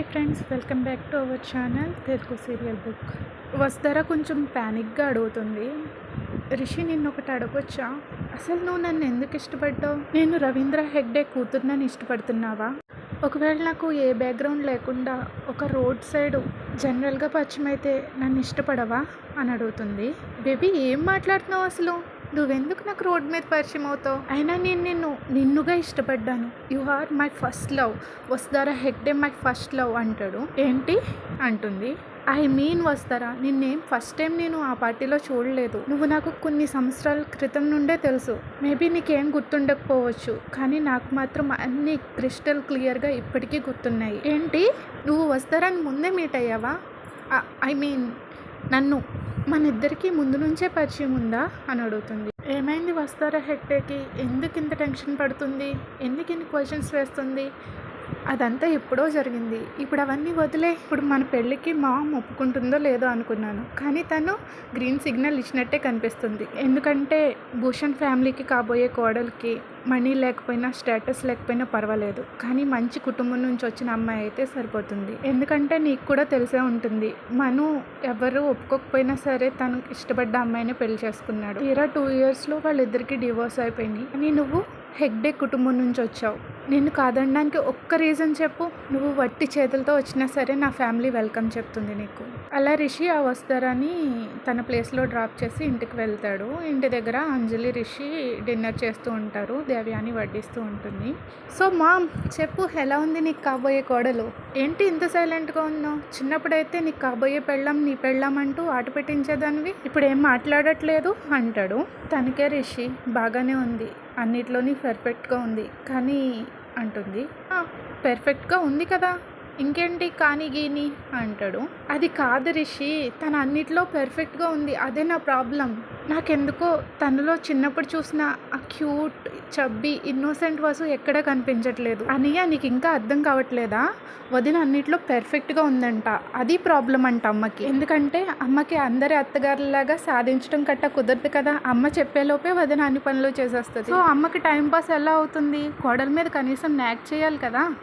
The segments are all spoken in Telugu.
Hi friends welcome back to our channel Telugu serial book. వస్తార కొంచెం ప్యానిక్గా అడుగుతుంది. రిషి నిన్ను ఒకటి అడగొచ్చా? అసలు నువ్వు నన్ను ఎందుకు ఇష్టపడ్డావు? నేను రవీంద్ర హెగ్డే కూతుర్నని ఇష్టపడుతున్నావా? ఒకవేళ నాకు ఏ బ్యాక్గ్రౌండ్ లేకుండా ఒక రోడ్ సైడ్ జనరల్గా పరిచయం అయితే నన్ను ఇష్టపడవా? అని అడుగుతుంది. బేబీ ఏం మాట్లాడుతున్నావు అసలు? నువ్వెందుకు నాకు రోడ్ మీద పరిచయం అవుతావు? అయినా నేను నిన్ను నిన్నుగా ఇష్టపడ్డాను. You are my first love వస్తారా హెగ్డే మై ఫస్ట్ లవ్ అంటాడు. ఏంటి? అంటుంది. ఐ మీన్ వస్తారా? నిన్నేం ఫస్ట్ టైం నేను ఆ పార్టీలో చూడలేదు. నువ్వు నాకు కొన్ని సంవత్సరాల క్రితం నుండే తెలుసు. మేబీ నీకేం గుర్తుండకపోవచ్చు. కానీ నాకు మాత్రం అన్ని క్రిస్టల్ క్లియర్గా ఇప్పటికీ గుర్తున్నాయి. ఏంటి? నువ్వు వస్తారని ముందే మీట్ అయ్యావా? ఐ మీన్ నన్ను. మన ఇద్దరికి ముందు నుంచే పరిచయం ఉందా అని అడుగుతుంది. ఏమైంది వస్తారా హెక్టేకి ఎందుకు ఇంత టెన్షన్ పడుతుంది? ఎందుకు ఇన్ని క్వశ్చన్స్ వేస్తుంది? అదంతా ఎప్పుడో జరిగింది. ఇప్పుడు అవన్నీ వదిలే ఇప్పుడు మన పెళ్ళికి మా ఒప్పుకుంటుందో లేదో అనుకున్నాను. కానీ తను గ్రీన్ సిగ్నల్ ఇచ్చినట్టే కనిపిస్తుంది. ఎందుకంటే భూషణ్ ఫ్యామిలీకి కాబోయే కోడలికి మనీ లేకపోయినా స్టేటస్ లేకపోయినా పర్వాలేదు. కానీ మంచి కుటుంబం నుంచి వచ్చిన అమ్మాయి అయితే సరిపోతుంది. ఎందుకంటే నీకు కూడా తెలిసే ఉంటుంది. మను ఎవరు ఒప్పుకోకపోయినా సరే తను ఇష్టపడ్డ అమ్మాయిని పెళ్ళి చేసుకున్నాడు. తీరా టూ ఇయర్స్లో వాళ్ళిద్దరికి డివోర్స్ అయిపోయింది. కానీ నువ్వు హెగ్డే కుటుంబం నుంచి వచ్చావు. నిన్ను కాదనడానికి ఒక్క రీజన్ చెప్పు. నువ్వు వట్టి చేతులతో వచ్చినా సరే నా ఫ్యామిలీ వెల్కమ్ చెప్తుంది నీకు. అలా రిషి ఆ వస్తారని తన ప్లేస్లో డ్రాప్ చేసి ఇంటికి వెళ్తాడు. ఇంటి దగ్గర అంజలి రిషి డిన్నర్ చేస్తూ ఉంటారు. దేవ్యాని వడ్డిస్తూ ఉంటుంది. సో మామ్ చెప్పు ఎలా ఉంది నీకు కాబోయే కోడలు? ఏంటి ఇంత సైలెంట్గా ఉన్నావు? చిన్నప్పుడైతే నీకు కాబోయే పెళ్ళం నీ పెళ్ళం అంటూ ఆట పెట్టించేదానివి ఇప్పుడు ఏం మాట్లాడట్లేదు? అంటాడు. తనకే రిషి బాగానే ఉంది. అన్నిట్లోని పర్ఫెక్ట్గా ఉంది. కానీ అంటుంది. పెర్ఫెక్ట్గా ఉంది కదా. ఇంకేంటి కానీ గీని? అంటాడు. అది కాదు రిషి తను అన్నిట్లో పెర్ఫెక్ట్గా ఉంది. అదే నా ప్రాబ్లం నాకెందుకో తనలో చిన్నప్పుడు చూసిన ఆ క్యూట్ చబ్బి ఇన్నోసెంట్ వసు ఎక్కడ కనిపించట్లేదు. అనియా నీకు ఇంకా అర్థం కావట్లేదా? వదిన అన్నిట్లో పెర్ఫెక్ట్గా ఉందంట. అది ప్రాబ్లం అంట అమ్మకి. ఎందుకంటే అమ్మకి అందరి అత్తగారులాగా సాధించడం కట్ట కుదరదు కదా. అమ్మ చెప్పేలోపే వదిన అన్ని పనులు చేసేస్తుంది. సో అమ్మకి టైం పాస్ ఎలా అవుతుంది? కోడల మీద కనీసం నాక్ చేయాలి కదా.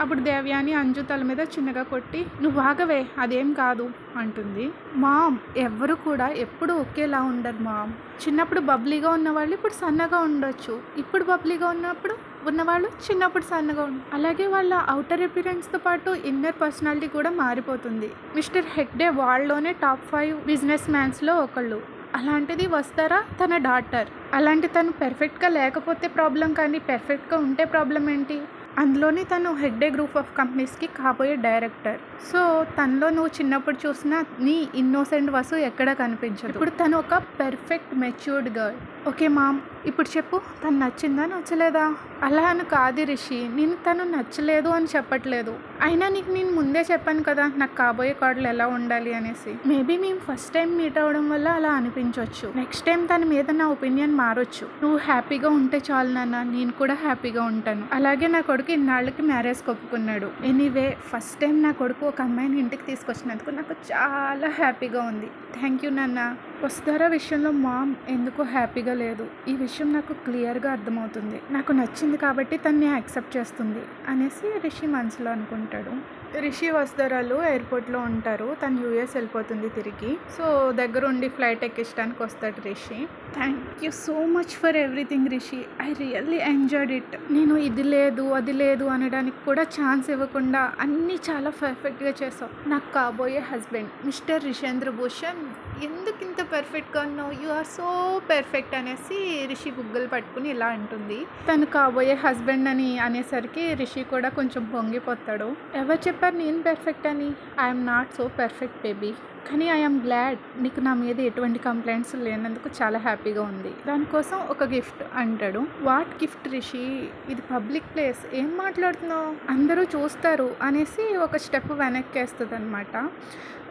అప్పుడు దేవ్యాని అంజు తల మీద చిన్నగా కొట్టి నువ్వు ఆగవే అదేం కాదు అంటుంది. మామ్ ఎవ్వరు కూడా ఎప్పుడు ఒకేలా ఉండరు మామ్. చిన్నప్పుడు బబ్లీగా ఉన్నవాళ్ళు ఇప్పుడు సన్నగా ఉండొచ్చు. ఇప్పుడు బబ్లీగా ఉన్నప్పుడు ఉన్నవాళ్ళు చిన్నప్పుడు సన్నగా ఉండు అలాగే వాళ్ళ అవుటర్ అపిరెన్స్తో పాటు ఇన్నర్ పర్సనాలిటీ కూడా మారిపోతుంది. మిస్టర్ హెగ్డే వాళ్ళలోనే టాప్ ఫైవ్ బిజినెస్ మ్యాన్స్లో ఒకళ్ళు. అలాంటిది వస్తారా? తన డాటర్. అలాంటి తను పెర్ఫెక్ట్గా లేకపోతే ప్రాబ్లం కానీ పెర్ఫెక్ట్గా ఉంటే ప్రాబ్లం ఏంటి అందులోని తను హెడ్డే గ్రూప్ ఆఫ్ కంపెనీస్కి కాబోయే డైరెక్టర్. సో తనలో నువ్వు చిన్నప్పుడు చూసిన నీ ఇన్నోసెంట్ వసు ఎక్కడ కనిపించదు. ఇప్పుడు తను ఒక perfect matured girl okay mom ఇప్పుడు చెప్పు తను నచ్చిందా నచ్చలేదా? అలా అని కాదు రిషి నేను తను నచ్చలేదు అని చెప్పట్లేదు. అయినా నీకు నేను ముందే చెప్పాను కదా నాకు కాబోయే కాడలు ఎలా ఉండాలి అనేసి. మేబీ మేము ఫస్ట్ టైం మీట్ అవ్వడం వల్ల అలా అనిపించవచ్చు నెక్స్ట్ టైం తన మీద నా ఒపీనియన్ మారొచ్చు. నువ్వు హ్యాపీగా ఉంటే చాలు నాన్న నేను కూడా హ్యాపీగా ఉంటాను. అలాగే నా కొడుకు ఇన్నాళ్ళకి మ్యారేజ్ ఒప్పుకున్నాడు ఎనీవే ఫస్ట్ టైం నా కొడుకు ఒక అమ్మాయిని ఇంటికి తీసుకొచ్చినందుకు నాకు చాలా హ్యాపీగా ఉంది. థ్యాంక్ యూ నాన్న. వసుధార విషయంలో మామ్ ఎందుకో హ్యాపీగా లేదు. ఈ విషయం నాకు క్లియర్గా అర్థమవుతుంది. నాకు నచ్చింది కాబట్టి తన్ని యాక్సెప్ట్ చేస్తుంది అనేసి రిషి మనసులో అనుకుంటాడు. రిషి వస్తారాలు ఎయిర్పోర్ట్లో ఉంటారు. తను యూఎస్ వెళ్ళిపోతుంది తిరిగి. సో దగ్గరుండి ఫ్లైట్ ఎక్కించడానికి వస్తాడు Rishi. Thank you so much for everything Rishi. I really enjoyed it. నేను ఇది లేదు అది లేదు అనడానికి కూడా ఛాన్స్ ఇవ్వకుండా అన్నీ చాలా పర్ఫెక్ట్గా చేసావు నాకు కాబోయే హస్బెండ్ మిస్టర్ రిషేంద్ర భూషణ్ ఎందుకు ఇంత పర్ఫెక్ట్గా ఉన్నావు? యు ఆర్ సో పర్ఫెక్ట్ అనేసి రిషి గుగ్గలు పట్టుకుని ఇలా అంటుంది. తను కాబోయే హస్బెండ్ అని అనేసరికి రిషి కూడా కొంచెం పొంగిపోతాడు. ఎవరు చెప్పారు నేను పర్ఫెక్ట్ అని? I'm not so perfect baby కానీ ఐఎమ్ గ్లాడ్ నీకు నా మీద ఎటువంటి కంప్లైంట్స్ లేనందుకు చాలా హ్యాపీగా ఉంది. దానికోసం ఒక గిఫ్ట్ అంటాడు. What gift Rishi? ఇది పబ్లిక్ ప్లేస్ ఏం మాట్లాడుతున్నావు? అందరూ చూస్తారు అనేసి ఒక స్టెప్ వెనక్కేస్తుంది అనమాట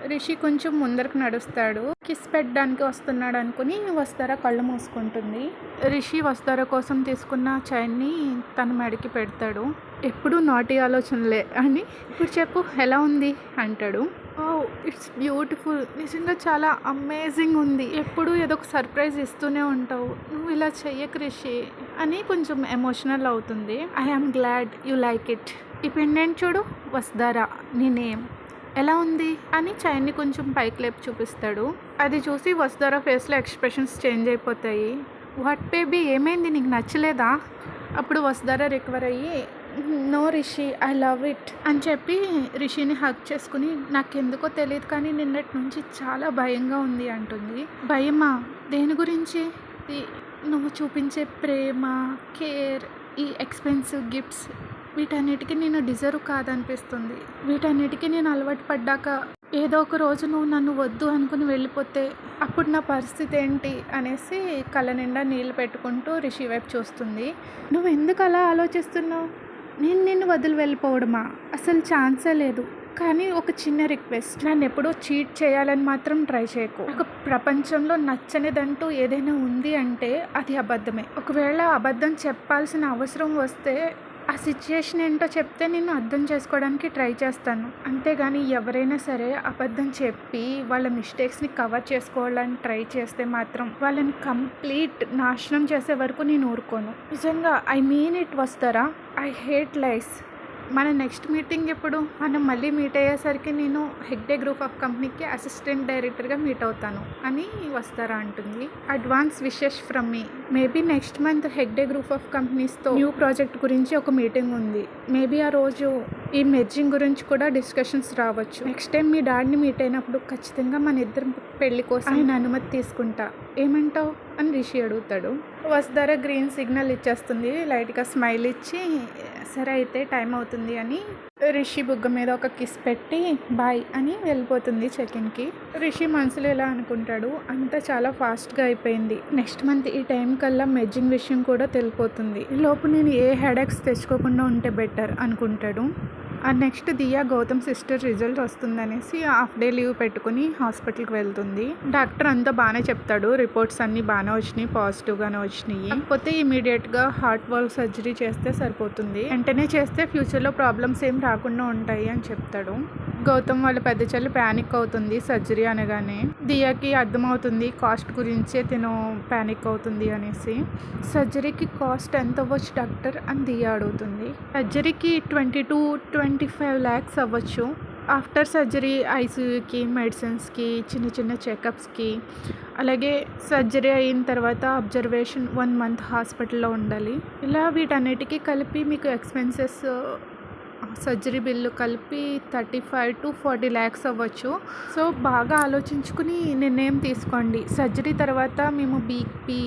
రిషి కొంచెం ముందరకు నడుస్తాడు. కిస్ పెట్టడానికి వస్తున్నాడు అనుకుని వస్తారా కళ్ళు మూసుకుంటుంది. రిషి వస్తారా కోసం తీసుకున్న చైన్ని తన మెడకి పెడతాడు. ఎప్పుడు నాటి ఆలోచనలే అని. ఇప్పుడు చెప్పు ఎలా ఉంది? అంటాడు. ఓ ఇట్స్ బ్యూటిఫుల్ నిజంగా చాలా అమేజింగ్ ఉంది. ఎప్పుడు ఏదో ఒక సర్ప్రైజ్ ఇస్తూనే ఉంటావు. నువ్వు ఇలా చెయ్యకు రిషి అని కొంచెం ఎమోషనల్ అవుతుంది. I am glad you like it ఈ పెండెంట్ చూడు వస్తారా నీ నేమ్ ఎలా ఉంది అని చైన్ని కొంచెం పైకి లేపి చూపిస్తాడు. అది చూసి వస్తారా ఫేస్లో ఎక్స్ప్రెషన్స్ చేంజ్ అయిపోతాయి. వాట్ బేబీ ఏమైంది? నీకు నచ్చలేదా? అప్పుడు వస్తారా రికవర్ అయ్యి no Rishi I love it అని చెప్పి రిషిని హక్ చేసుకుని నాకెందుకో తెలియదు కానీ నిన్నటి నుంచి చాలా భయంగా ఉంది అంటుంది. భయమా? దేని గురించి? నువ్వు చూపించే ప్రేమ కేర్ ఈ ఎక్స్పెన్సివ్ గిఫ్ట్స్ వీటన్నిటికీ నేను డిజర్వ్ కాదనిపిస్తుంది. వీటన్నిటికీ నేను అలవాటు పడ్డాక ఏదో ఒక రోజు నువ్వు నన్ను వద్దు అనుకుని వెళ్ళిపోతే అప్పుడు నా పరిస్థితి ఏంటి? అనేసి కళ్ళ నిండా నీళ్ళు పెట్టుకుంటూ రిషి వైపు చూస్తుంది. నువ్వు ఎందుకు అలా ఆలోచిస్తున్నావు? నేను నిన్ను వదిలి వెళ్ళిపోవడమా? అసలు ఛాన్సే లేదు. కానీ ఒక చిన్న రిక్వెస్ట్ నన్ను ఎప్పుడూ చీట్ చేయాలని మాత్రం ట్రై చేయకు. ఒక ప్రపంచంలో నచ్చనిదంటూ ఏదైనా ఉంది అంటే అది అబద్ధమే. ఒకవేళ అబద్ధం చెప్పాల్సిన అవసరం వస్తే ఆ సిచ్యుయేషన్ ఏంటో చెప్తే నేను అర్థం చేసుకోవడానికి ట్రై చేస్తాను. అంతేగాని ఎవరైనా సరే అబద్ధం చెప్పి వాళ్ళ మిస్టేక్స్ని కవర్ చేసుకోవాలని ట్రై చేస్తే మాత్రం వాళ్ళని కంప్లీట్ నాశనం చేసే వరకు నేను ఊరుకోను. నిజంగా ఐ మీన్ ఇట్ వస్తారా? ఐ హేట్ లైస్ మన నెక్స్ట్ మీటింగ్ ఎప్పుడు? మనం మళ్ళీ మీట్ అయ్యేసరికి నేను హెగ్డే గ్రూప్ ఆఫ్ కంపెనీకి అసిస్టెంట్ డైరెక్టర్గా మీట్ అవుతాను అని వస్తారా అంటుంది. Advance wishes from me maybe next month Hegde group of కంపెనీస్తో new project గురించి ఒక మీటింగ్ ఉంది. మేబీ ఆ రోజు ఈ మెర్జింగ్ గురించి కూడా డిస్కషన్స్ రావచ్చు. నెక్స్ట్ టైం మీ డాడీని మీట్ అయినప్పుడు ఖచ్చితంగా మన ఇద్దరం పెళ్ళి కోసం ఆయన అనుమతి తీసుకుంటా. ఏమంటావు? అని రిషి అడుగుతాడు. వస్తారా గ్రీన్ సిగ్నల్ ఇచ్చేస్తుంది. లైట్గా స్మైల్ ఇచ్చి సరే అయితే టైం అవుతుంది అని రిషి బుగ్గ మీద ఒక కిస్ పెట్టి బాయ్ అని వెళ్ళిపోతుంది చెకిన్కి రిషి మనసులో ఎలా అనుకుంటాడు? అంతా చాలా ఫాస్ట్గా అయిపోయింది. నెక్స్ట్ మంత్ ఈ టైం కల్లా మెజ్జింగ్ విషయం కూడా తెలిపోతుంది. లోపు నేను ఏ హెడేక్స్ తెచ్చుకోకుండా ఉంటే బెటర్ అనుకుంటాడు. Next Diya Gautam sister result వస్తుందనేసి half day leave పెట్టుకుని హాస్పిటల్కి వెళ్తుంది. డాక్టర్ అంతా బాగానే చెప్తాడు. రిపోర్ట్స్ అన్నీ బాగానే వచ్చినాయి పాజిటివ్గానే వచ్చినాయి. కాకపోతే ఇమీడియట్గా హార్ట్ వాల్ సర్జరీ చేస్తే సరిపోతుంది. వెంటనే చేస్తే ఫ్యూచర్లో ప్రాబ్లమ్స్ ఏం రాకుండా ఉంటాయి అని చెప్తాడు. గౌతమ్ వాళ్ళ పెద్ద చెల్లి ప్యానిక్ అవుతుంది సర్జరీ అనగానే. దియాకి అర్థమవుతుంది కాస్ట్ గురించే తిను ప్యానిక్ అవుతుంది అనేసి. సర్జరీకి కాస్ట్ ఎంత అవ్వచ్చు డాక్టర్ అని దియా అడుగుతుంది. సర్జరీకి twenty two twenty twenty five lakhs అవ్వచ్చు. ఆఫ్టర్ సర్జరీ ఐసీయూకి మెడిసిన్స్కి చిన్న చిన్న చెకప్స్కి అలాగే సర్జరీ అయిన తర్వాత అబ్జర్వేషన్ వన్ మంత్ హాస్పిటల్లో ఉండాలి. ఇలా వీటన్నిటికీ కలిపి మీకు ఎక్స్పెన్సెస్ సర్జరీ బిల్లు కలిపి thirty five to forty lakhs అవ్వచ్చు. సో బాగా ఆలోచించుకుని నిర్ణయం తీసుకోండి. సర్జరీ తర్వాత మేము బీపీ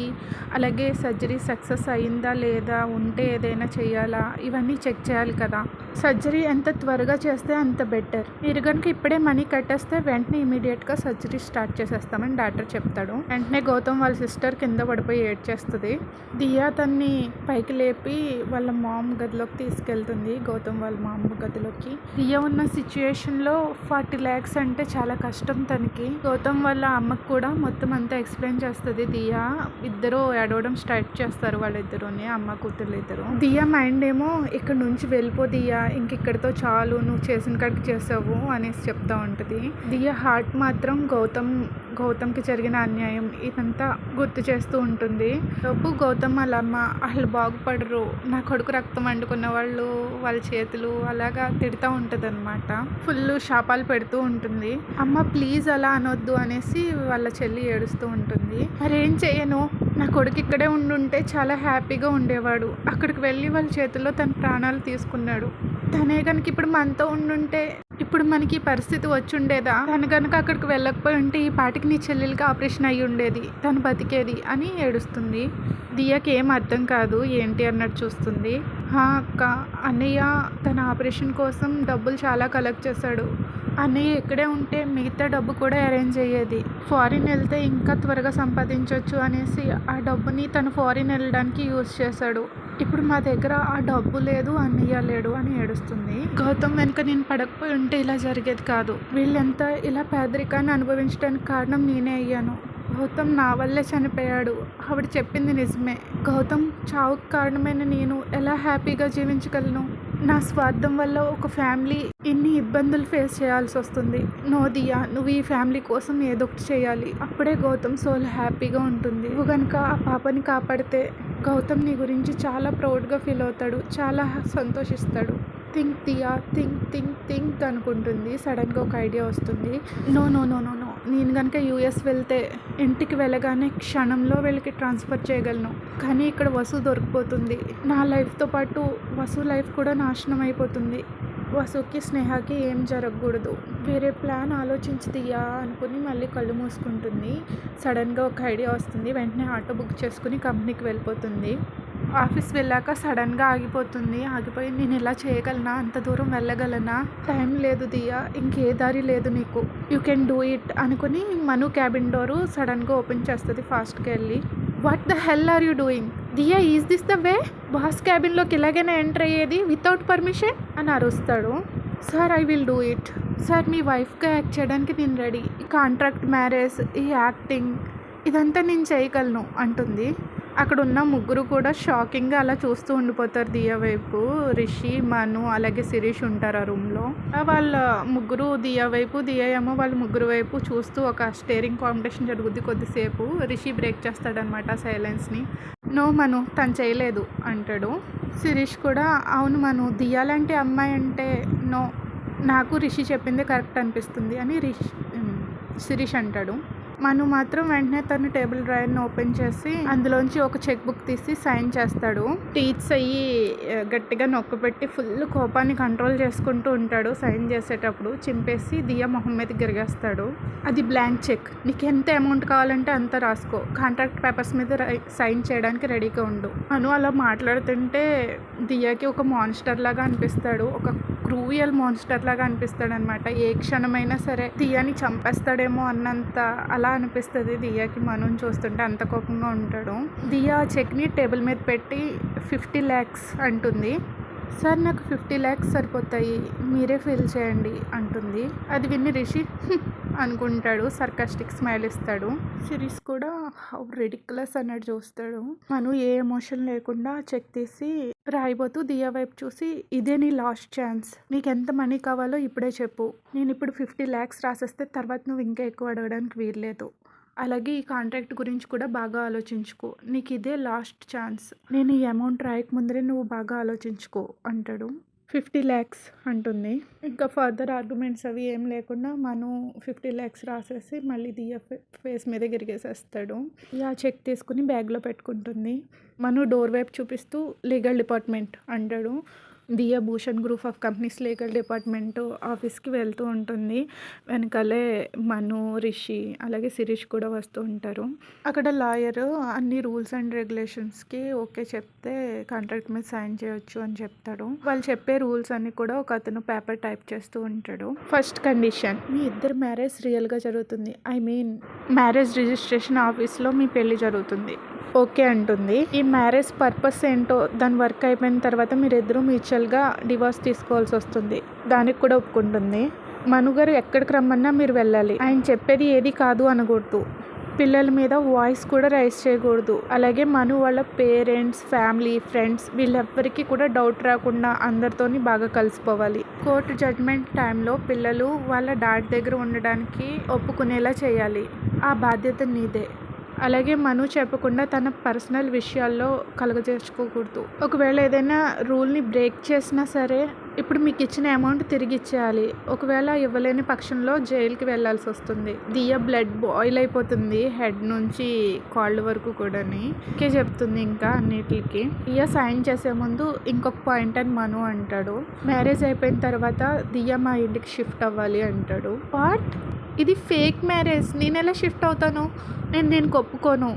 అలాగే సర్జరీ సక్సెస్ అయిందా లేదా ఉంటే ఏదైనా చేయాలా? ఇవన్నీ చెక్ చేయాలి కదా. సర్జరీ ఎంత త్వరగా చేస్తే అంత బెటర్. మీరు కనుక ఇప్పుడే మనీ కట్టేస్తే వెంటనే ఇమీడియట్గా సర్జరీ స్టార్ట్ చేసేస్తామని డాక్టర్ చెప్తాడు. వెంటనే గౌతమ్ వాళ్ళ సిస్టర్ కింద పడిపోయి ఏడ్చేస్తుంది. దియా తన్ని పైకి లేపి వాళ్ళ మామ్ గదిలోకి తీసుకెళ్తుంది గౌతమ్ వాళ్ళ మామ్ గదిలోకి. దియ్య ఉన్న సిచ్యుయేషన్లో ఫార్టీ ల్యాక్స్ అంటే చాలా కష్టం తనకి. గౌతమ్ వాళ్ళ అమ్మకు కూడా మొత్తం అంతా ఎక్స్ప్లెయిన్ చేస్తుంది దియా. ఇద్దరు ఏడవడం స్టార్ట్ చేస్తారు వాళ్ళిద్దరుని అమ్మ కూతురు ఇద్దరు. దియా మైండ్ ఏమో ఇక్కడ నుంచి వెళ్ళిపో దియా ఇంక ఇక్కడితో చాలు నువ్వు చేసిన కాడికి చేసావు అనేసి చెప్తా ఉంటుంది. దియా హార్ట్ మాత్రం గౌతమ్ గౌతమ్కి జరిగిన అన్యాయం ఇదంతా గుర్తు చేస్తూ ఉంటుంది. లోపు గౌతమ్ వాళ్ళ అమ్మ వాళ్ళు బాగుపడరు. నా కొడుకు రక్తం వండుకున్న వాళ్ళు వాళ్ళ చేతులు అలాగా తిడుతూ ఉంటుంది అనమాట ఫుల్ శాపాలు పెడుతూ ఉంటుంది. అమ్మ ప్లీజ్ అలా అనొద్దు అనేసి వాళ్ళ చెల్లి ఏడుస్తూ ఉంటుంది. మరేం చేయను? నా కొడుకు ఇక్కడే ఉండుంటే చాలా హ్యాపీగా ఉండేవాడు. అక్కడికి వెళ్ళి వాళ్ళ చేతుల్లో తన ప్రాణాలు తీసుకున్నాడు. తనే కనుక ఇప్పుడు మనతో ఉండుంటే ఇప్పుడు మనకి ఈ పరిస్థితి వచ్చుండేదా? తను కనుక అక్కడికి వెళ్ళకపోయి ఉంటే ఈ పాటికి నీ చెల్లెలకి ఆపరేషన్ అయ్యి ఉండేది తను బతికేది అని ఏడుస్తుంది. దియాకి ఏం అర్థం కాదు ఏంటి అన్నట్టు చూస్తుంది. హా అక్క అన్నయ్య తన ఆపరేషన్ కోసం డబ్బులు చాలా కలెక్ట్ చేశాడు. అన్నయ్య ఇక్కడే ఉంటే మిగతా డబ్బు కూడా అరేంజ్ అయ్యేది. ఫారిన్ వెళ్తే ఇంకా త్వరగా సంపాదించవచ్చు అనేసి ఆ డబ్బుని తను ఫారిన్ వెళ్ళడానికి యూజ్ చేశాడు. ఇప్పుడు మా దగ్గర ఆ డబ్బు లేదు అన్నయ్య లేడు అని ఏడుస్తుంది. గౌతమ్ వెనుక నేను పడకపోయి ఉంటే ఇలా జరిగేది కాదు. వీళ్ళంతా ఇలా పేదరికాన్ని అనుభవించడానికి కారణం నేనే అయ్యాను. గౌతమ్ నా వల్లే చనిపోయాడు. ఆవిడ చెప్పింది నిజమే. గౌతమ్ చావుకు కారణమైన నేను ఎలా హ్యాపీగా జీవించగలను? నా స్వార్థం వల్ల ఒక ఫ్యామిలీ ఇన్ని ఇబ్బందులు ఫేస్ చేయాల్సి వస్తుంది. నోదియా నువ్వు ఈ ఫ్యామిలీ కోసం ఏదో ఒకటి చేయాలి. అప్పుడే గౌతమ్ సోల్ హ్యాపీగా ఉంటుంది. నువ్వు కనుక ఆ పాపని కాపాడితే గౌతమ్ నీ గురించి చాలా ప్రౌడ్గా ఫీల్ అవుతాడు. చాలా సంతోషిస్తాడు. Think Diya think think think అనుకుంటుంది. సడన్గా ఒక ఐడియా వస్తుంది. No no no no no నేను కనుక యూఎస్ వెళ్తే ఇంటికి వెళ్ళగానే క్షణంలో వీళ్ళకి ట్రాన్స్ఫర్ చేయగలను. కానీ ఇక్కడ వసు దొరికిపోతుంది. నా లైఫ్తో పాటు వసు లైఫ్ కూడా నాశనం అయిపోతుంది. వసుకి స్నేహకి ఏం జరగకూడదు. వేరే ప్లాన్ ఆలోచించి తీయా అనుకుని మళ్ళీ కళ్ళు మూసుకుంటుంది. సడన్గా ఒక ఐడియా వస్తుంది. వెంటనే ఆటో బుక్ చేసుకుని కంపెనీకి వెళ్ళిపోతుంది. ఆఫీస్ వెళ్ళాక సడన్గా ఆగిపోతుంది. ఆగిపోయి నేను ఇలా చేయగలనా? అంత దూరం వెళ్ళగలనా? టైం లేదు దియా. ఇంకే దారి లేదు నీకు. యూ కెన్ డూ ఇట్ అనుకుని మను క్యాబిన్ డోరు సడన్గా ఓపెన్ చేస్తుంది ఫాస్ట్కి వెళ్ళి. What the hell are you doing? Diya is this the way? Boss క్యాబిన్లోకి ఇలాగైనా ఎంటర్ అయ్యేది వితౌట్ పర్మిషన్? అని అరుస్తాడు. Sir I will do it. Sir మీ వైఫ్గా యాక్ట్ చేయడానికి నేను రెడీ. ఈ కాంట్రాక్ట్ మ్యారేజ్ ఈ యాక్టింగ్ ఇదంతా నేను చేయగలను అంటుంది. అక్కడ ఉన్న ముగ్గురు కూడా షాకింగ్గా అలా చూస్తూ ఉండిపోతారు దియా వైపు. రిషి మను అలాగే శిరీష్ ఉంటారు ఆ రూమ్లో. వాళ్ళ ముగ్గురు దియా వైపు దియా ఏమో వాళ్ళ ముగ్గురు వైపు చూస్తూ ఒక స్టేరింగ్ కాంపిటీషన్ జరుగుద్ది కొద్దిసేపు. రిషి బ్రేక్ చేస్తాడనమాట సైలెన్స్ని. నో మను తను చేయలేదు అంటాడు. శిరీష్ కూడా అవును మను దియాలంటే అమ్మాయి అంటే నో నాకు రిషి చెప్పింది కరెక్ట్ అనిపిస్తుంది అని రిషి శిరీష్ అంటాడు. మను మాత్రం వెంటనే తను టేబుల్ డ్రాయర్ని ఓపెన్ చేసి అందులోంచి ఒక చెక్ బుక్ తీసి సైన్ చేస్తాడు. టీచ్ అయ్యి గట్టిగా నొక్కపెట్టి ఫుల్ కోపాన్ని కంట్రోల్ చేసుకుంటూ ఉంటాడు. సైన్ చేసేటప్పుడు చింపేసి దియా మొహం మీద గిరిగేస్తాడు. అది బ్లాంక్ చెక్. నీకు ఎంత అమౌంట్ కావాలంటే అంత రాసుకో. కాంట్రాక్ట్ పేపర్స్ మీద సైన్ చేయడానికి రెడీగా ఉండు. అను అలా మాట్లాడుతుంటే దియాకి ఒక మాన్స్టర్ లాగా అనిపిస్తాడు. ఒక క్రూయల్ మాన్స్టర్ లాగా అనిపిస్తాడు అనమాట ఏ క్షణమైనా సరే దియాని చంపేస్తాడేమో అన్నంత అలా అనిపిస్తుంది దియాకి మనం చూస్తుంటే అంత కోపంగా ఉంటాడు. దియా చెక్ని టేబుల్ మీద పెట్టి ఫిఫ్టీ ల్యాక్స్ అంటుంది. సార్ నాకు ఫిఫ్టీ ల్యాక్స్ సరిపోతాయి. మీరే ఫిల్ చేయండి అంటుంది. అది విని రిషి అనుకుంటాడు. సర్కాస్టిక్ స్మైల్ ఇస్తాడు. సిరీస్ కూడా హౌ అన్నట్టు చూస్తాడు. మను ఏ ఎమోషన్ లేకుండా చెక్ తీసి రాయిపోతూ దియా వైపు చూసి ఇదే నీ లాస్ట్ ఛాన్స్. నీకు ఎంత మనీ కావాలో ఇప్పుడే చెప్పు. నేను ఇప్పుడు ఫిఫ్టీ ల్యాక్స్ రాసేస్తే తర్వాత నువ్వు ఇంకా ఎక్కువ అడగడానికి వీల్లేదు. అలాగే ఈ కాంట్రాక్ట్ గురించి కూడా బాగా ఆలోచించుకో. నీకు ఇదే లాస్ట్ ఛాన్స్. నేను ఈ అమౌంట్ రాయక ముందరే నువ్వు బాగా ఆలోచించుకో అంటాడు. ఫిఫ్టీ ల్యాక్స్ అంటుంది. ఇంకా ఫర్దర్ ఆర్గ్యుమెంట్స్ అవి ఏం లేకుండా మను ఫిఫ్టీ ల్యాక్స్ రాసేసి మళ్ళీ దియ ఫేస్ మీద గిరిగేసేస్తాడు ఆ చెక్ తీసుకుని బ్యాగ్లో పెట్టుకుంటుంది. మను డోర్ వైపు చూపిస్తూ లీగల్ డిపార్ట్మెంట్ అంటాడు. Diya Bhushan group of companies legal department ఆఫీస్కి వెళ్తూ ఉంటుంది. వెనకాలే మను రిషి అలాగే శిరీష్ కూడా వస్తూ ఉంటారు. అక్కడ లాయర్ అన్ని రూల్స్ అండ్ రెగ్యులేషన్స్కి ఓకే చెప్తే కాంట్రాక్ట్ మీద సైన్ చేయొచ్చు అని చెప్తాడు. వాళ్ళు చెప్పే రూల్స్ అన్ని కూడా ఒక అతను పేపర్ టైప్ చేస్తూ ఉంటాడు. ఫస్ట్ కండిషన్ మీ ఇద్దరు మ్యారేజ్ రియల్గా జరుగుతుంది. ఐ మీన్ మ్యారేజ్ రిజిస్ట్రేషన్ ఆఫీస్లో మీ పెళ్ళి జరుగుతుంది. ఓకే అంటుంది. ఈ మ్యారేజ్ పర్పస్ ఏంటో దాని వర్క్ అయిపోయిన తర్వాత మీరిద్దరూ మ్యూచువల్గా డివోర్స్ తీసుకోవాల్సి వస్తుంది. దానికి కూడా ఒప్పుకుంటుంది. మనుగారు ఎక్కడికి రమ్మన్నా మీరు వెళ్ళాలి. ఆయన చెప్పేది ఏది కాదు అనకూడదు. పిల్లల మీద వాయిస్ కూడా రైజ్ చేయకూడదు. అలాగే మను వాళ్ళ పేరెంట్స్ ఫ్యామిలీ ఫ్రెండ్స్ వీళ్ళెవ్వరికీ కూడా డౌట్ రాకుండా అందరితోని బాగా కలిసిపోవాలి. కోర్టు జడ్జ్మెంట్ టైంలో పిల్లలు వాళ్ళ డాడ్ దగ్గర ఉండడానికి ఒప్పుకునేలా చేయాలి. ఆ బాధ్యత నీదే. అలాగే మను చెప్పకుండా తన పర్సనల్ విషయాల్లో కలగజేసుకోకూడదు ఒకవేళ ఏదైనా రూల్ని బ్రేక్ చేసినా సరే ఇప్పుడు మీకు ఇచ్చిన అమౌంట్ తిరిగి ఇచ్చేయాలి. ఒకవేళ ఇవ్వలేని పక్షంలో జైలుకి వెళ్ళాల్సి వస్తుంది. దియ బ్లడ్ బాయిల్ అయిపోతుంది హెడ్ నుంచి కాళ్ళు వరకు కూడాని. ఇంకే చెప్తుంది ఇంకా అన్నిటికి. దియ సైన్ చేసే ముందు ఇంకొక పాయింట్ అని మను అంటాడు. మ్యారేజ్ అయిపోయిన తర్వాత దియ మా ఇంటికి షిఫ్ట్ అవ్వాలి అంటాడు. వాట్ ఇది ఫేక్ మ్యారేజ్. నేను ఎలా షిఫ్ట్ అవుతాను? నేను దీనికి ఒప్పుకోను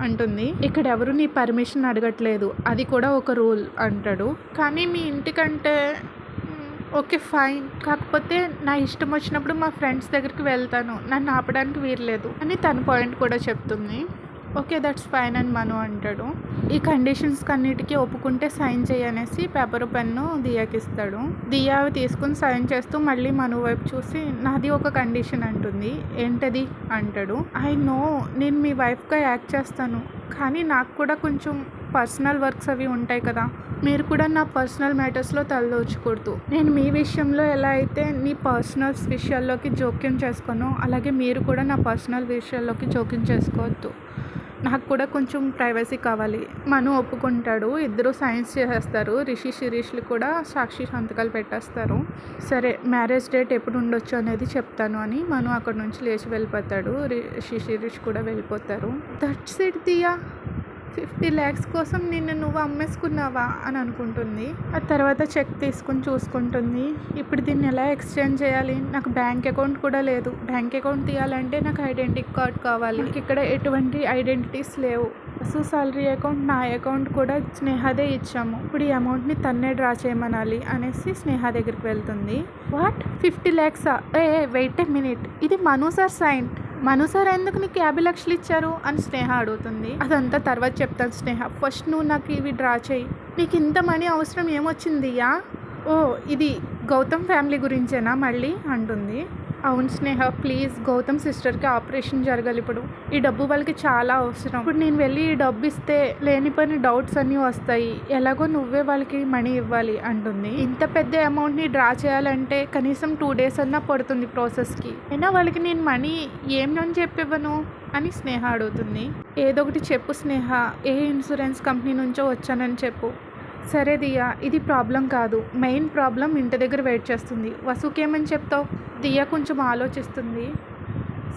అంటుంది. ఇక్కడ ఎవరు నీ పర్మిషన్ అడగట్లేదు. అది కూడా ఒక రూల్ అంటాడు. కానీ మీ ఇంటికంటే ఓకే ఫైన్. కాకపోతే నా ఇష్టం వచ్చినప్పుడు మా ఫ్రెండ్స్ దగ్గరికి వెళ్తాను. నన్ను ఆపడానికి వీల్లేదు. అని తన పాయింట్ కూడా చెప్తుంది. ఓకే దట్స్ ఫైన్ అని మను అంటాడు. ఈ కండిషన్స్ అన్నిటికీ ఒప్పుకుంటే సైన్ చేయనేసి పేపర్ పెన్ను దియాకిస్తాడు. దియా తీసుకుని సైన్ చేస్తూ మళ్ళీ మను వైపు చూసి నాది ఒక కండిషన్ అంటుంది. ఏంటది? అంటాడు. ఐ నో నేను మీ వైఫ్గా యాక్ట్ చేస్తాను. కానీ నాకు కూడా కొంచెం పర్సనల్ వర్క్స్ అవి ఉంటాయి కదా. మీరు కూడా నా పర్సనల్ మ్యాటర్స్లో తలదోచకూడదు నేను మీ విషయంలో ఎలా అయితే నీ పర్సనల్స్ విషయాల్లోకి జోక్యం చేసుకోను అలాగే మీరు కూడా నా పర్సనల్ విషయాల్లోకి జోక్యం చేసుకోవద్దు. నాకు కూడా కొంచెం ప్రైవసీ కావాలి. మను ఒప్పుకుంటాడు. ఇద్దరు సైన్స్ చేసేస్తారు. రిషి శిరీష్లు కూడా సాక్షి సంతకాలు పెట్టేస్తారు. సరే మ్యారేజ్ డేట్ ఎప్పుడు ఉండొచ్చు అనేది చెప్తాను అని మను అక్కడ నుంచి లేచి వెళ్ళిపోతాడు. రిషి శిరీష్ కూడా వెళ్ళిపోతారు. That's it Diya. Fifty lakhs కోసం నిన్ను నువ్వు అమ్మేసుకున్నావా అని అనుకుంటుంది. ఆ తర్వాత చెక్ తీసుకుని చూసుకుంటుంది. ఇప్పుడు దీన్ని ఎలా ఎక్స్చేంజ్ చేయాలి? నాకు బ్యాంక్ అకౌంట్ కూడా లేదు. బ్యాంక్ అకౌంట్ తీయాలంటే నాకు ఐడెంటిటీ కార్డ్ కావాలి. నాకు ఇక్కడ ఎటువంటి ఐడెంటిటీస్ లేవు. సో సాలరీ అకౌంట్ నా అకౌంట్ కూడా స్నేహదే ఇచ్చాము. ఇప్పుడు ఈ అమౌంట్ని తన్నే డ్రా చేయమనాలి అనేసి స్నేహ దగ్గరికి వెళ్తుంది. What? Fifty ల్యాక్సా? A wait a minute. ఇది Manu sir signed Manu sir ఎందుకు నీకు యాభై లక్షలు ఇచ్చారు? అని స్నేహ అడుగుతుంది. అదంతా తర్వాత చెప్తాను స్నేహ. ఫస్ట్ నువ్వు నాకు ఇవి డ్రా చేయి. నీకు ఇంత మనీ అవసరం ఏమొచ్చింది యా ఓ ఇది గౌతమ్ ఫ్యామిలీ గురించేనా మళ్ళీ? అంటుంది. అవును స్నేహ ప్లీజ్. గౌతమ్ సిస్టర్కి ఆపరేషన్ జరగాలి ఇప్పుడు. ఈ డబ్బు వాళ్ళకి చాలా అవసరం. ఇప్పుడు నేను వెళ్ళి ఈ డబ్బు ఇస్తే లేని పని డౌట్స్ అన్నీ వస్తాయి. ఎలాగో నువ్వే వాళ్ళకి మనీ ఇవ్వాలి అంటుంది. ఇంత పెద్ద అమౌంట్ని డ్రా చేయాలంటే కనీసం టూ డేస్ అన్నా పడుతుంది ప్రాసెస్కి. అయినా వాళ్ళకి నేను మనీ ఏం అని చెప్పివ్వను? అని స్నేహ అడుగుతుంది. ఏదో ఒకటి చెప్పు స్నేహ. ఏ ఇన్సూరెన్స్ కంపెనీ నుంచో వచ్చానని చెప్పు. సరే దియా ఇది ప్రాబ్లం కాదు. మెయిన్ ప్రాబ్లం ఇంటి దగ్గర వెయిట్ చేస్తుంది. వసుకేమని చెప్తావు? దియా కొంచెం ఆలోచిస్తుంది.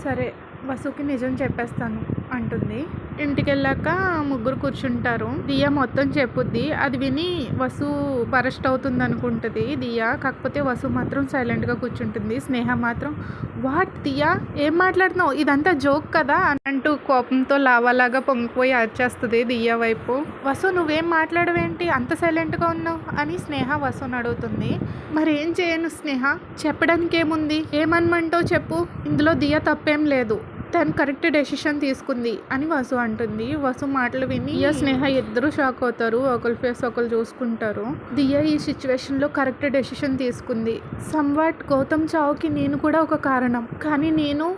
సరే వసుకి నిజం చెప్పేస్తాను. అంటుంది. ఇంటికి వెళ్ళాక ముగ్గురు కూర్చుంటారు. దియా మొత్తం చెప్పుద్ది. అది విని వసు బరస్ట్ అవుతుంది అనుకుంటుంది దియా. కాకపోతే వసు మాత్రం సైలెంట్గా కూర్చుంటుంది. స్నేహ మాత్రం వాట్ దియా? ఏం మాట్లాడుతున్నావు? ఇదంతా జోక్ కదా? అని అంటూ కోపంతో లావాలాగా పొంగిపోయి అరిచేస్తుంది దియా వైపు. వసు నువ్వేం మాట్లాడవేంటి? అంత సైలెంట్గా ఉన్నావు? అని స్నేహ వసుని అడుగుతుంది. మరి ఏం చేయను స్నేహ? చెప్పడానికి ఏముంది ఏమనమంటావు చెప్పు? ఇందులో దియా తప్పేం లేదు. తను కరెక్ట్ డెసిషన్ తీసుకుంది అని వసు అంటుంది. వసు మాటలు విని దియా స్నేహ ఇద్దరు షాక్ అవుతారు. ఒకరి ఫేస్ ఒకరు చూసుకుంటారు. దియా ఈ సిచ్యువేషన్లో కరెక్ట్ డెసిషన్ తీసుకుంది. సమ్వాట్ గౌతమ్ చావుకి నేను కూడా ఒక కారణం. కానీ నేను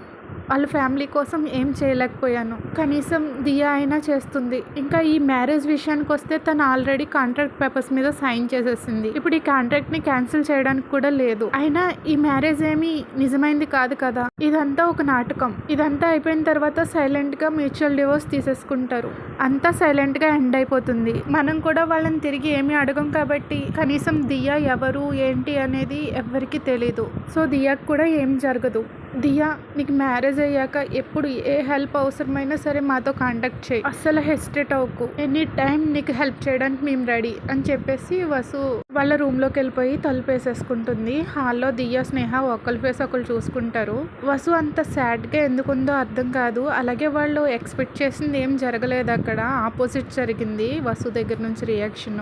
వాళ్ళ ఫ్యామిలీ కోసం ఏం చేయలేకపోయాను. కనీసం దియా అయినా చేస్తుంది. ఇంకా ఈ మ్యారేజ్ విషయానికి వస్తే తను ఆల్రెడీ కాంట్రాక్ట్ పేపర్స్ మీద సైన్ చేసేసింది. ఇప్పుడు ఈ కాంట్రాక్ట్ని క్యాన్సిల్ చేయడానికి కూడా లేదు. అయినా ఈ మ్యారేజ్ ఏమి నిజమైంది కాదు కదా. ఇదంతా ఒక నాటకం. ఇదంతా అయిపోయిన తర్వాత సైలెంట్గా మ్యూచువల్ డివోర్స్ తీసేసుకుంటారు. అంతా సైలెంట్గా ఎండ్ అయిపోతుంది. మనం కూడా వాళ్ళని తిరిగి ఏమి అడగం కాబట్టి కనీసం దియా ఎవరు ఏంటి అనేది ఎవరికి తెలీదు. సో దియాకు కూడా ఏం జరగదు. దియా నీకు మ్యారేజ్ అయ్యాక ఎప్పుడు ఏ హెల్ప్ అవసరమైనా సరే మాతో కాంటాక్ట్ చేయి. అస్సలు హెసిటేట్ అవ్వకు. ఎనీ టైం నీకు హెల్ప్ చేయడానికి మేము రెడీ అని చెప్పేసి వసు వాళ్ళ రూమ్లోకి వెళ్ళిపోయి తలుపు వేసేసుకుంటుంది. హాల్లో దియా స్నేహ ఒకరి ఫేస్ ఒకరు చూసుకుంటారు. వసు అంత సాడ్గా ఎందుకుందో అర్థం కాదు. అలాగే వాళ్ళు ఎక్స్పెక్ట్ చేసింది ఏం జరగలేదు అక్కడ. ఆపోజిట్ జరిగింది వసు దగ్గర నుంచి రియాక్షన్.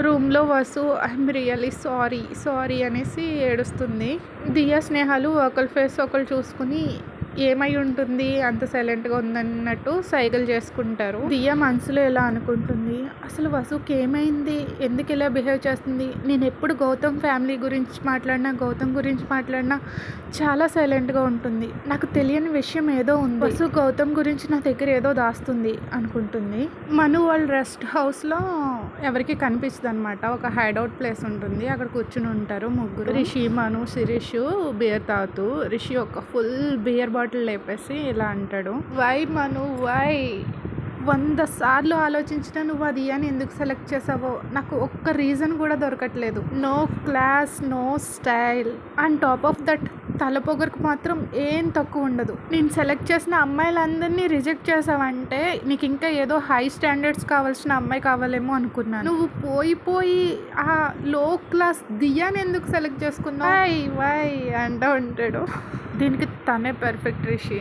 రూమ్లో Vasu I'm really sorry sorry అనేసి ఏడుస్తుంది. దియా స్నేహాలు ఒకరి ఫేస్ ఒకరు చూసుకుని ఏమై ఉంటుంది? అంత సైలెంట్గా ఉందన్నట్టు సైగలు చేసుకుంటారు. దియా మనసులో ఎలా అనుకుంటుంది? అసలు వసుకి ఏమైంది? ఎందుకు ఇలా బిహేవ్ చేస్తుంది? నేను ఎప్పుడు గౌతమ్ ఫ్యామిలీ గురించి మాట్లాడినా గౌతమ్ గురించి మాట్లాడినా చాలా సైలెంట్గా ఉంటుంది. నాకు తెలియని విషయం ఏదో ఉంది. వసు గౌతమ్ గురించి నా దగ్గర ఏదో దాస్తుంది అనుకుంటుంది. మను వాళ్ళ రెస్ట్ హౌస్లో ఎవరికి కనిపిస్తుంది అనమాట ఒక హైడౌట్ ప్లేస్ ఉంటుంది. అక్కడ కూర్చుని ఉంటారు ముగ్గురు. రిషి మను శిరీష్ బియర్ తాగుతూ రిషి ఒక ఫుల్ బియర్ బాటిల్ లేపేసి ఇలా అంటాడు. Why Manu why? వంద సార్లు ఆలోచించినా నువ్వు అది అని ఎందుకు సెలెక్ట్ చేసావో? నాకు ఒక్క రీజన్ కూడా దొరకట్లేదు. No class no style. And top of that తల పొగరికి మాత్రం ఏం తక్కువ ఉండదు. నేను సెలెక్ట్ చేసిన అమ్మాయిలందరినీ రిజెక్ట్ చేసావంటే నీకు ఇంకా ఏదో హై స్టాండర్డ్స్ కావాల్సిన అమ్మాయి కావాలేమో అనుకున్నాను. నువ్వు పోయి పోయి ఆ లో క్లాస్ దియాని ఎందుకు సెలెక్ట్ చేసుకున్నావు? వై వై అంటూ ఉంటాడు. దీనికి తనే పర్ఫెక్ట్ రిషి.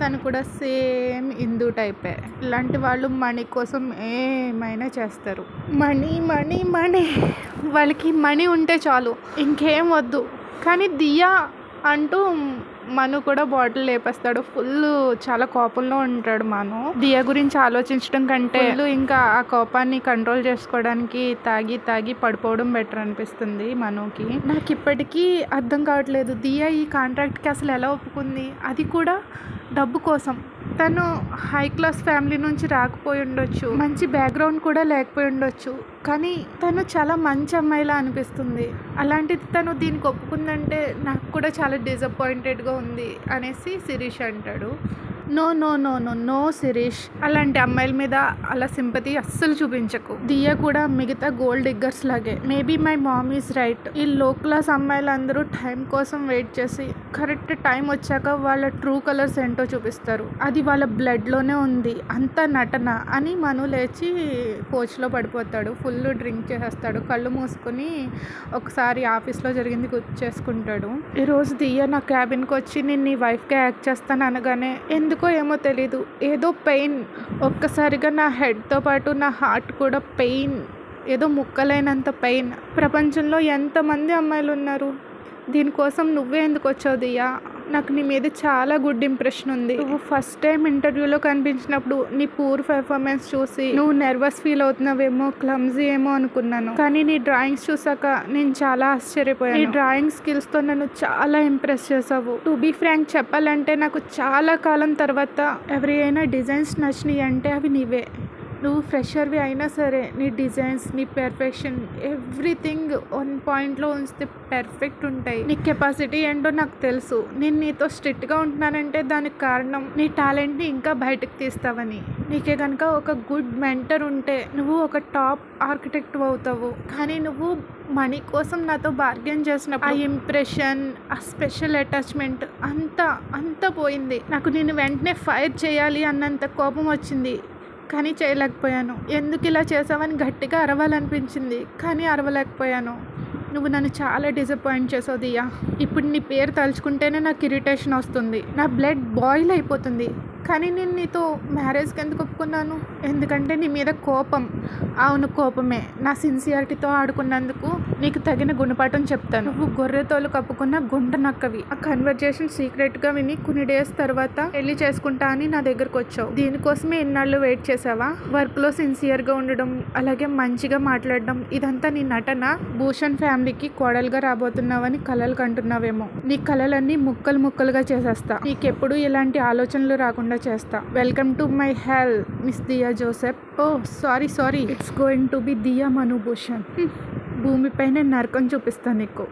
తను కూడా సేమ్ హిందూ టైపే ఇలాంటి వాళ్ళు మనీ కోసం ఏమైనా చేస్తారు. Money money money. వాళ్ళకి మనీ ఉంటే చాలు. ఇంకేం వద్దు. కానీ దియా అంటూ మను కూడా బాటిల్ లేపేస్తాడు. ఫుల్ చాలా కోపంలో ఉంటాడు మను. దియా గురించి ఆలోచించడం కంటే ఇంకా ఆ కోపాన్ని కంట్రోల్ చేసుకోవడానికి తాగి తాగి పడిపోవడం బెటర్ అనిపిస్తుంది మనుకి. నాకు ఇప్పటికీ అర్థం కావట్లేదు. దియా ఈ కాంట్రాక్ట్కి అసలు ఎలా ఒప్పుకుంది? అది కూడా డబ్బు కోసం. తను హై క్లాస్ ఫ్యామిలీ నుంచి రాకపోయి ఉండొచ్చు. మంచి బ్యాక్గ్రౌండ్ కూడా లేకపోయి ఉండొచ్చు. కానీ తను చాలా మంచి అమ్మాయిలా అనిపిస్తుంది. అలాంటిది తను దీనికి ఒప్పుకుందంటే నాకు కూడా చాలా డిసప్పాయింటెడ్గా ఉంది అనేసి శిరీష్ అంటాడు. No no no no no Shirish అలాంటి అమ్మాయిల మీద అలా సింపతి అస్సలు చూపించకు. దియ కూడా మిగతా గోల్డ్ డిగ్గర్స్ లాగే. Maybe my mom is right ఈ లో క్లాస్ అమ్మాయిలందరూ టైం కోసం వెయిట్ చేసి కరెక్ట్ టైం వచ్చాక వాళ్ళ ట్రూ కలర్స్ ఏంటో చూపిస్తారు. అది వాళ్ళ బ్లడ్లోనే ఉంది. అంత నటన అని మను లేచి కోచ్లో పడిపోతాడు. ఫుల్ డ్రింక్ చేసేస్తాడు. కళ్ళు మూసుకొని ఒకసారి ఆఫీస్లో జరిగింది గుర్తు చేసుకుంటాడు. ఈరోజు దియ్య నా క్యాబిన్కి వచ్చి నేను నీ వైఫ్గా యాక్ట్ చేస్తాను అనగానే ఎందుకు ఎందుకో ఏమో తెలీదు. ఏదో పెయిన్. ఒక్కసారిగా నా హెడ్తో పాటు నా హార్ట్ కూడా పెయిన్. ఏదో ముక్కలైనంత పెయిన్. ప్రపంచంలో ఎంతమంది అమ్మాయిలు ఉన్నారు దీనికోసం నువ్వే ఎందుకు వచ్చావు దియా? నాకు నీ మీద చాలా గుడ్ ఇంప్రెషన్ ఉంది. నువ్వు ఫస్ట్ టైం ఇంటర్వ్యూలో కనిపించినప్పుడు నీ పూర్ పెర్ఫార్మెన్స్ చూసి నువ్వు నర్వస్ ఫీల్ అవుతున్నావేమో క్లమ్జీ ఏమో అనుకున్నాను. కానీ నీ డ్రాయింగ్స్ చూసాక నేను చాలా ఆశ్చర్యపోయాను. నీ డ్రాయింగ్ స్కిల్స్తో నన్ను చాలా ఇంప్రెస్ చేసావు టు బీ ఫ్రాంక్ చెప్పాలంటే నాకు చాలా కాలం తర్వాత ఎవరైనా డిజైన్స్ నచ్చినాయి అంటే అవి నీవే. నువ్వు ఫ్రెషర్వి అయినా సరే నీ డిజైన్స్ నీ పెర్ఫెక్షన్ ఎవ్రీథింగ్ వన్ పాయింట్లో ఉంచితే పెర్ఫెక్ట్ ఉంటాయి. నీ కెపాసిటీ ఏంటో నాకు తెలుసు. నేను నీతో స్ట్రిక్ట్గా ఉంటున్నానంటే దానికి కారణం నీ టాలెంట్ని ఇంకా బయటకు తీస్తావని. నీకే కనుక ఒక గుడ్ మెంటర్ ఉంటే నువ్వు ఒక టాప్ ఆర్కిటెక్ట్ అవుతావు. కానీ నువ్వు మనీ కోసం నాతో బార్గెన్ చేసినప్పుడు ఆ ఇంప్రెషన్ ఆ స్పెషల్ అటాచ్మెంట్ అంతా అంతా పోయింది. నాకు నేను వెంటనే ఫైర్ చేయాలి అన్నంత కోపం వచ్చింది. కానీ చేయలేకపోయాను. ఎందుకు ఇలా చేసావని గట్టిగా అరవాలనిపించింది కానీ అరవలేకపోయాను. నువ్వు నన్ను చాలా డిసప్పాయింట్ చేసావు దియా. ఇప్పుడు నీ పేరు తలుచుకుంటేనే నాకు ఇరిటేషన్ వస్తుంది. నా బ్లడ్ బాయిల్ అయిపోతుంది. కానీ నేను నీతో మ్యారేజ్కి ఎందుకు ఒప్పుకున్నాను? ఎందుకంటే నీ మీద కోపం. అవును కోపమే. నా సిన్సియారిటీతో ఆడుకున్నందుకు నీకు తగిన గుణపాఠం చెప్తాను. నువ్వు గొర్రెతోలు కప్పుకున్న గుండ నక్కవి. ఆ కన్వర్జేషన్ సీక్రెట్గా విని కొన్ని డేస్ తర్వాత పెళ్ళి చేసుకుంటా అని నా దగ్గరకు వచ్చావు. దీనికోసమే ఎన్నాళ్ళు వెయిట్ చేసావా వర్క్లో సిన్సియర్గా ఉండడం అలాగే మంచిగా మాట్లాడడం ఇదంతా నీ నటన భూషణ్ ఫ్యామిలీకి కోడలుగా రాబోతున్నావని కలలు కంటున్నావేమో. నీ కలలన్నీ ముక్కలు ముక్కలుగా చేసేస్తా. నీకెప్పుడు ఇలాంటి ఆలోచనలు రాకుండా చేస్తా. Welcome to my hell miss Diya Joseph oh sorry sorry it's going to be Diya Manubhushan భూమిపైన నరకం చూపిస్తాను నీకు.